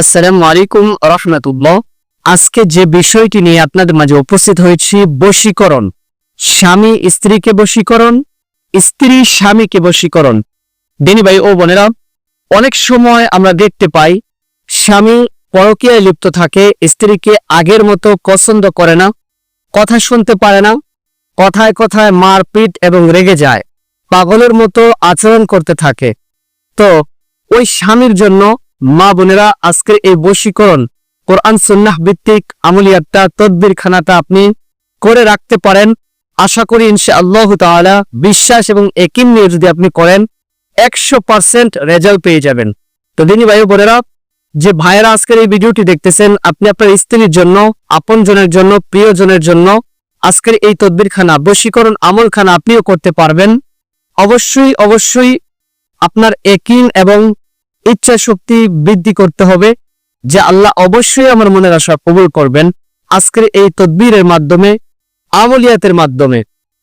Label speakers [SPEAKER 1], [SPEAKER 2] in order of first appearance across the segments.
[SPEAKER 1] আসসালামু আলাইকুম রহমতুল্লাহ। আজকে যে বিষয়টি নিয়ে আপনাদের মাঝে উপস্থিত হয়েছি, বশীকরণ। স্বামী স্ত্রীকে বশীকরণ, স্ত্রী স্বামীকে বশীকরণ। দিনী ভাই ও বোনেরা, অনেক সময় আমরা দেখতে পাই, স্বামী পরকীয়ায় লিপ্ত থাকে, স্ত্রীকে আগের মতো পছন্দ করে না, কথা শুনতে পারে না, কথায় কথায় মারপিট এবং রেগে যায়, পাগলের মতো আচরণ করতে থাকে। তো ওই স্বামীর জন্য মা বোনেরা, আজকের এই বশীকরণ কোরআন, সুন্নাহ ভিত্তিক আমলিয়াতটা তদবির খানাটা আপনি করে রাখতে পারেন। আশা করি ইনশা আল্লাহ তাআলা বিশ্বাস এবং একিন নিয়ে যদি আপনি করেন, একশো পার্সেন্ট রেজাল্ট পেয়ে যাবেন। তো দিনী ভাই বোনেরা, যে ভাইয়েরা আজকের এই ভিডিওটি দেখতেছেন, আপনি আপনার স্ত্রীর জন্য, আপনজনের জন্য, প্রিয়জনের জন্য আজকের এই তদবির খানা বশীকরণ আমল খানা আপনিও করতে পারবেন। অবশ্যই অবশ্যই আপনার একিন এবং ইচ্ছা শক্তি বৃদ্ধি করতে হবে যে আল্লাহ অবশ্যই আমার মনের আশা কবুল করবেন। আজকের এই তদবিরের মাধ্যমে, আমলিয়াতের মাধ্যমে।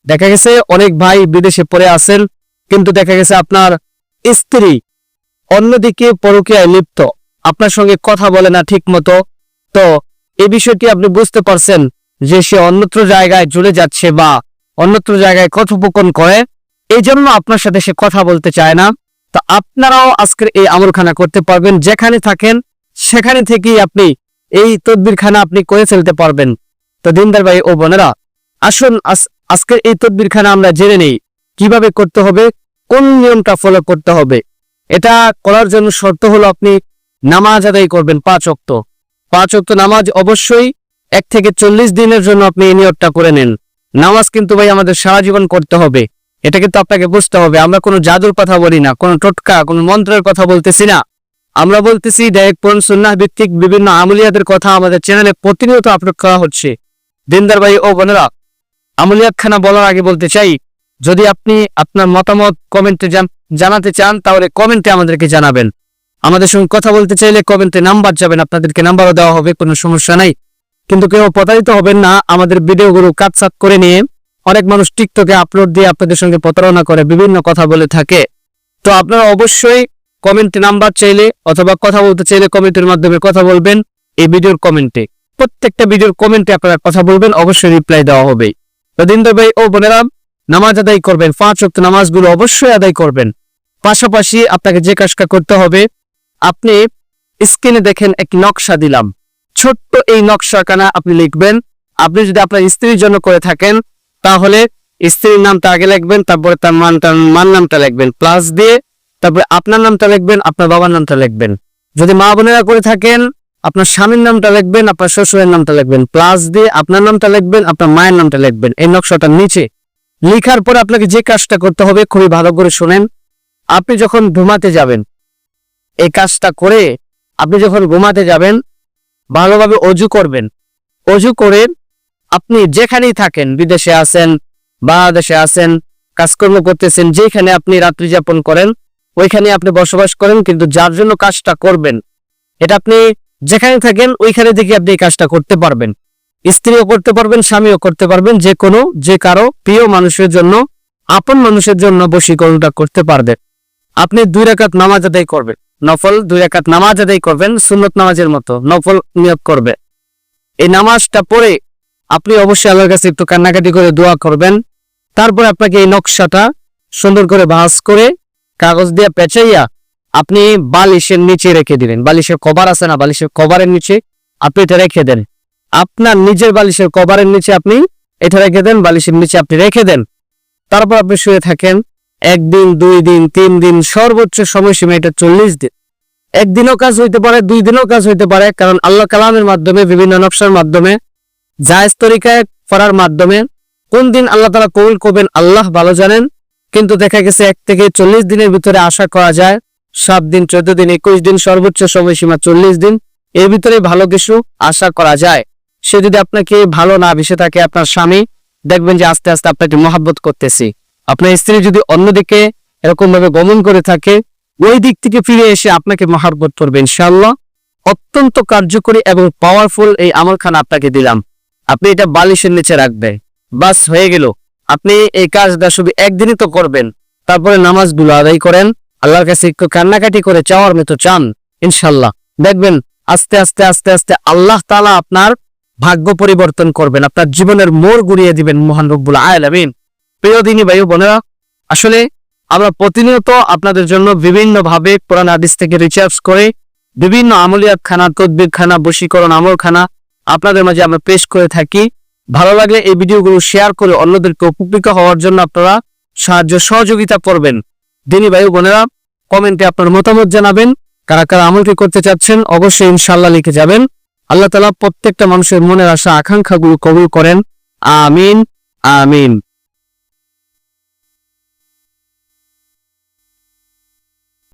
[SPEAKER 1] দেখা গেছে অনেক ভাই বিদেশে পড়ে আছেন, কিন্তু দেখা গেছে আপনার স্ত্রী অন্যদিকে পরকীয়ায় লিপ্ত। আপনার সঙ্গে কথা বলে না ঠিক মতো তো এই বিষয়টি আপনি বুঝতে পারছেন যে সে অন্যত্র জায়গায় চলে যাচ্ছে বা অন্যত্র জায়গায় কথোপকন করে? এই জন্য আপনার সাথে সে কথা বলতে চায় না। তো আপনারাও আজকের এই আমলখানা করতে পারবেন। যেখানে থাকেন, সেখানে থেকেই আপনি এই তদবিরখানা আপনি করে ফেলতে পারবেন। তো দিনদার ভাই ও বোনেরা, আসুন আজ- আজকের এই তদবিরখানা আমরা জেনে নেই। কীভাবে করতে হবে, কোন নিয়মটা ফলো করতে হবে। এটা করার জন্য শর্ত হলো আপনি নামাজ আদায় করবেন পাঁচ অক্ত পাঁচ অক্ত নামাজ অবশ্যই এক থেকে চল্লিশ দিনের জন্য আপনি এই নিয়তটা করে নেন। নামাজ কিন্তু ভাই আমাদের সারা জীবন করতে হবে। এটা কিন্তু আপনাকে বুঝতে হবে। আমরা কোনো জাদুর কথা বলি না, কোনো টোটকা, কোনো মন্ত্রের কথা বলতেছি না। আমরা বলতেছি ডাইরেক্ট কোন সুন্নাহ ভিত্তিক বিভিন্ন আমলিয়াদের কথা আমাদের চ্যানেলে প্রতিনিয়ত আপলোড করা হচ্ছে। দিনদার ভাই ও বোনেরা আমলিয়াত খানা বলার আগে বলতে চাই, যদি আপনি আপনার মতামত কমেন্টে জানাতে চান, তাহলে কমেন্টে আমাদেরকে জানাবেন। আমাদের সঙ্গে কথা বলতে চাইলে কমেন্টে নাম্বার যাবেন, আপনাদেরকে নাম্বারও দেওয়া হবে, কোনো সমস্যা নাই। কিন্তু কেউ প্রতারিত হবেন না, আমাদের ভিডিওগুলো কাটসাট করে নিয়ে অনেক মানুষ টিকটকে আপলোড দিয়ে আপনাদের সঙ্গে প্রতারণা করে, বিভিন্ন কথা বলে থাকে। তো আপনারা অবশ্যই কমেন্টে নাম্বার চাইলে অথবা কথা বলতে চাইলে কমেন্টের মাধ্যমে কথা বলবেন এই ভিডিওর কমেন্টে প্রত্যেকটা ভিডিওর কমেন্টে আপনারা কথা বলবেন, অবশ্যই রিপ্লাই দেওয়া হবে। তো দিনদার ভাই ও বোনেরা, নামাজ আদায় করবেন, পাঁচ ওয়াক্ত নামাজগুলো অবশ্যই আদায় করবেন। পাশাপাশি আপনাকে যে কাজটা করতে হবে, আপনি স্ক্রিনে দেখেন এক নকশা দিলাম। ছোট্ট এই নকশা নকশাখানা আপনি লিখবেন। আপনি যদি আপনার স্ত্রীর জন্য করে থাকেন তাহলে স্ত্রীর নামটা আগে লিখবেন, তারপরে তার মান মান নামটা লিখবেন প্লাস দিয়ে তারপরে আপনার নামটা লিখবেন, আপনার বাবার নামটা লিখবেন। যদি মা বোনেরা করে থাকেন, আপনার স্বামীর নামটা লিখবেন, আপনার শ্বশুরের নামটা লিখবেন প্লাস দিয়ে আপনার নামটা লিখবেন, আপনার মায়ের নামটা লিখবেন। এই নকশাটার নিচে লিখার পর আপনাকে যে কাজটা করতে হবে, খুবই ভালো করে শুনেন। আপনি যখন ঘুমাতে যাবেন, এই কাজটা করে আপনি যখন ঘুমাতে যাবেন, ভালোভাবে অজু করবেন। অজু করে আপনি যেখানেই থাকেন, বিদেশে আছেন, বাংলাদেশে আছেন, কাজকর্ম করতেছেন, যেখানে আপনি রাত্রি যাপন করেন, ওইখানে আপনি বসবাস করেন, কিন্তু যার জন্য কাজটা করবেন, এটা আপনি যেখানে থাকেন, ওইখানে থেকে আপনি এই কাজটা করতে পারবেন। স্ত্রীও করতে পারবেন, স্বামীও করতে পারবেন, যে কোনো, যে কারও প্রিয় মানুষের জন্য, আপন মানুষের জন্য বশীকরণটা করতে পারবেন আপনি দুই রাকাত নামাজ আদায় করবেন। নফল দুই রাকাত নামাজ আদায় করবেন, সুন্নত নামাজের মতো নফল নিয়োগ করবে। এই নামাজটা পড়ে আপনি অবশ্যই আল্লাহর কাছে একটু কান্নাকাটি করে দোয়া করবেন। তারপর আপনাকে এই নকশাটা সুন্দর করে ভাঁজ করে কাগজ দিয়ে পেঁচাইয়া আপনি বালিশের নিচে রেখে দিলেন বালিশের কভার আছে না? বালিশের কভারের নিচে আপনি এটা রেখে দেন। আপনার নিজের বালিশের কভারের নিচে আপনি এটা রেখে দেন, বালিশের নিচে আপনি রেখে দেন। তারপর আপনি শুয়ে থাকেন। একদিন, দুই দিন, তিন দিন, সর্বোচ্চ সময়সীমা এটা চল্লিশ দিন। একদিনও কাজ হইতে পারে, দুই দিনও কাজ হইতে পারে, কারণ আল্লাহ কালামের মাধ্যমে, বিভিন্ন নকশার মাধ্যমে জায়েজ তরিকায় করার মাধ্যমে কোন দিন আল্লাহ তালা কবুল করবেন আল্লাহ ভালো জানেন। কিন্তু দেখা গেছে এক থেকে চল্লিশ দিনের ভিতরে আশা করা যায় সাত দিন, চোদ্দ দিন, একুশ দিন, সর্বোচ্চ সময়সীমা চল্লিশ দিন। এর ভিতরে ভালো কিছু আশা করা যায়। সে যদি আপনাকে ভালো না ভেসে থাকে আপনার স্বামী, দেখবেন যে আস্তে আস্তে আপনাকে মহাব্বত করতেছি। আপনার স্ত্রী যদি অন্যদিকে এরকম ভাবে গমন করে থাকে, ওই দিক থেকে ফিরে এসে আপনাকে মহাব্বত করবে ইনশাআল্লাহ। অত্যন্ত কার্যকরী এবং পাওয়ারফুল এই আমলখানা আপনাকে দিলাম। আপনি এটা বালিশের নিচে রাখবেন বাস, হয়ে গেল। আপনি এই কাজটা শুধু একদিনই তো করবেন। তারপরে নামাজগুলো আদায় করেন। আল্লাহর কাছে একটু কান্নাকাটি করে চাওয়ার মতো চান, ইনশাল্লাহ। দেখবেন, আস্তে আস্তে আস্তে আস্তে আল্লাহ তাআলা আপনার ভাগ্য পরিবর্তন করবেন। আপনার জীবনের মোড় ঘুরিয়ে দিবেন মহান রব্বুল আলামিন। প্রিয় দিনী ভাই বোনেরা, আসলে আমরা প্রতিনিয়ত আপনাদের জন্য বিভিন্ন ভাবে কোরআন হাদিস থেকে রিচার্জ করে বিভিন্ন আমলিয়াত খানা তদবির খানা বশীকরণ আমল খানা আপনাদের মাঝে আমরা পেশ করে থাকি। ভালো লাগলে এই ভিডিওগুলো শেয়ার করে অন্যদেরকে উপকৃত হওয়ার জন্য আপনারা সাহায্য সহযোগিতা করবেন। দিনী ভাই বোনেরা, কমেন্টে আপনার মতামত জানাবেন। কারা কারা আমলটি করতে চাচ্ছেন, অবশ্যই ইনশাল্লাহ লিখে যাবেন। আল্লাহ তালা প্রত্যেকটা মানুষের মনের আশা, আকাঙ্ক্ষাগুলো কবুল করেন। আমিন আমিন।